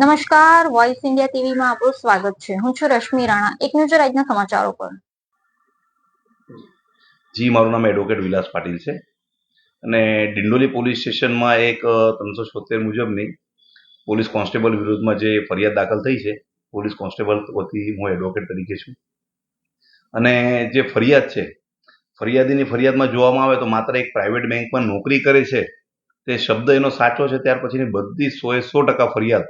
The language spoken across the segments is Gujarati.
નમસ્કાર વોઇસ ઇન્ડિયા ટીવીમાં આપનું સ્વાગત છે. હું છું રશ્મિ રાણા. એક નજર આજના સમાચારો પર. જી, મારું નામ એડવોકેટ વિલાસ પાટીલ છે. અને ડિંડોલી પોલીસ સ્ટેશનમાં એક ત્રણસો છોતેર મુજબની પોલીસ કોન્સ્ટેબલ વિરુદ્ધમાં જે ફરિયાદ દાખલ થઈ છે, પોલીસ કોન્સ્ટેબલ વતી હું એડવોકેટ તરીકે છું. અને જે ફરિયાદ છે, ફરિયાદીની ફરિયાદમાં જોવામાં આવે તો માત્ર એક પ્રાઇવેટ બેંકમાં નોકરી કરે છે, તે શબ્દ એનો સાચો છે, ત્યાર પછીની બધી સોએ સો ટકા ફરિયાદ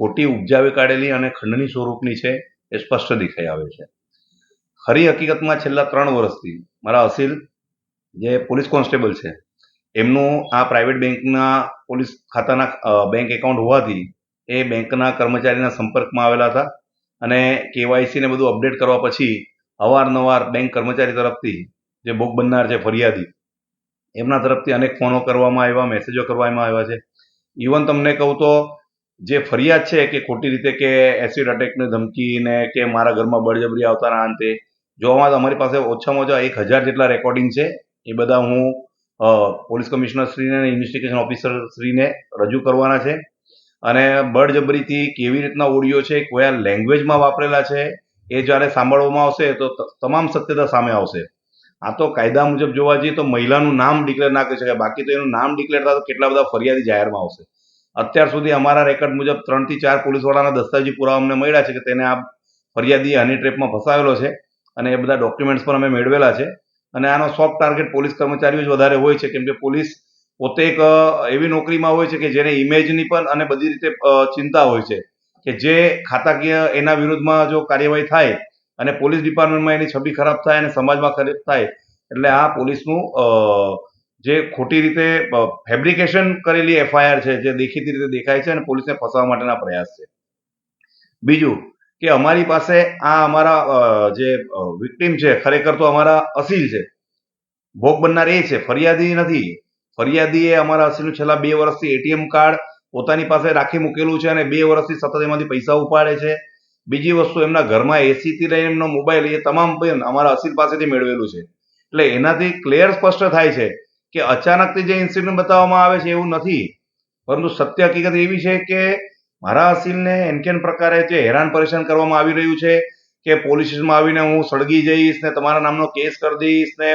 ખોટી ઉપજાવી કાઢેલી અને ખંડણી સ્વરૂપની છે એ સ્પષ્ટ દેખાઈ આવે છે. ખરી હકીકતમાં છેલ્લા ત્રણ વર્ષથી મારા અસીલ જે પોલીસ કોન્સ્ટેબલ છે, એમનું આ પ્રાઇવેટ બેંકના પોલીસ ખાતાના બેંક એકાઉન્ટ હોવાથી એ બેંકના કર્મચારીના સંપર્કમાં આવેલા હતા અને કેવાયસી ને બધું અપડેટ કરવા પછી અવારનવાર બેંક કર્મચારી તરફથી જે ભોગ બનનાર છે ફરિયાદી, એમના તરફથી અનેક ફોનો કરવામાં આવ્યા, મેસેજો કરવામાં આવ્યા છે. ઇવન તમને કહું તો જે ફરિયાદ છે કે ખોટી રીતે કે એસિડ અટેકની ધમકી ને કે મારા ઘરમાં બળજબરી આવતાના અંતે, જોવામાં તો અમારી પાસે ઓછામાં ઓછા એક હજાર જેટલા રેકોર્ડિંગ છે. એ બધા હું પોલીસ કમિશનર શ્રીને અને ઇન્વેસ્ટિગેશન ઓફિસર શ્રીને રજૂ કરવાના છે. અને બળજબરીથી કેવી રીતના ઓડિયો છે, કયા લેંગ્વેજમાં વાપરેલા છે, એ જ્યારે સાંભળવામાં આવશે તો ત- તમામ સત્યતા સામે આવશે. આ તો કાયદા મુજબ જોવા જઈએ તો મહિલાનું નામ ડિક્લેર ના કરી શકાય. બાકી તો એનું નામ ડિક્લેર થાય તો કેટલા બધા ફરિયાદી જાહેરમાં આવશે. અત્યાર સુધી અમારા રેકોર્ડ મુજબ ત્રણથી ચાર પોલીસવાળાના દસ્તાવેજી પુરાવા અમને મળ્યા છે કે તેને આ ફરિયાદી હની ટ્રેપમાં ફસાવેલો છે અને એ બધા ડોક્યુમેન્ટ્સ પણ અમે મેળવેલા છે. અને આનો સોફ્ટ ટાર્ગેટ પોલીસ કર્મચારીઓ જ વધારે હોય છે કેમ કે પોલીસ પોતે એક એવી નોકરીમાં હોય છે કે જેને ઇમેજની પણ અને બધી રીતે ચિંતા હોય છે કે જે ખાતાકીય એના વિરુદ્ધમાં જો કાર્યવાહી થાય અને પોલીસ ડિપાર્ટમેન્ટમાં એની છબી ખરાબ થાય અને સમાજમાં ખરાબ થાય, એટલે આ પોલીસનું જે ખોટી રીતે ફેબ્રિકેશન કરેલી એફઆઈઆર છે, જે દેખીતી રીતે દેખાય છે અને પોલીસને ફસાવવા માટેના પ્રયાસ છે. બીજું કે અમારી પાસે આ અમારા જે વિક્ટીમ છે, ખરેખર તો અમારા અસીલ છે. ભોગ બનનાર એ છે, ફરિયાદી નથી. ફરિયાદી એ અમારા અસીલનું છેલ્લા બે વર્ષથી એટીએમ કાર્ડ પોતાની પાસે રાખી મૂકેલું છે અને બે વર્ષથી સતત એમાંથી પૈસા ઉપાડે છે. બીજી વસ્તુ, એમના ઘરમાં એસીથી લઈને એમનો મોબાઈલ, એ તમામ અમારા અસીલ પાસેથી મેળવેલું છે. એટલે એનાથી ક્લિયર સ્પષ્ટ થાય છે કે અચાનકથી જે ઇન્સિડન્ટ બતાવવામાં આવે છે એવું નથી. પરંતુ સત્ય હકીકત એવી છે કે મારા અસીલને એનકેન પ્રકારે જે હેરાન પરેશાન કરવામાં આવી રહ્યું છે કે પોલીસ સ્ટેશનમાં આવીને હું સળગી જઈશ ને તમારા નામનો કેસ કરી દઈશ ને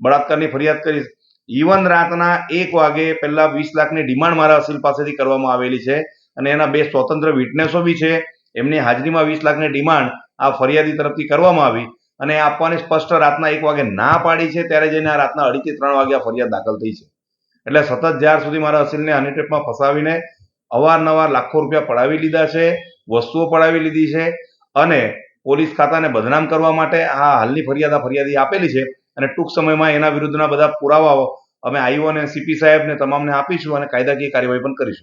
બળાત્કારની ફરિયાદ કરીશ. ઇવન રાતના એક વાગે પહેલા વીસ લાખની ડિમાન્ડ મારા અસીલ પાસેથી કરવામાં આવેલી છે અને એના બે સ્વતંત્ર વિટનેસો બી છે. એમની હાજરીમાં વીસ લાખની ડિમાન્ડ આ ફરિયાદી તરફથી કરવામાં આવી. અને આપવાની સ્પષ્ટ રાતના એક વાગે ના પાડી છે, ત્યારે જઈને આ રાતના અઢીથી ત્રણ વાગ્યા ફરિયાદ દાખલ થઈ છે. એટલે સતત જ્યાર સુધી મારા અસીલને હનીટ્રેપમાં ફસાવીને અવારનવાર લાખો રૂપિયા પડાવી લીધા છે, વસ્તુઓ પડાવી લીધી છે અને પોલીસ ખાતાને બદનામ કરવા માટે આ હાલની ફરિયાદ, આ ફરિયાદી આપેલી છે અને ટૂંક સમયમાં એના વિરુદ્ધના બધા પુરાવાઓ અમે આઈઓ અને સીપી સાહેબને તમામને આપીશું અને કાયદાકીય કાર્યવાહી પણ કરીશું.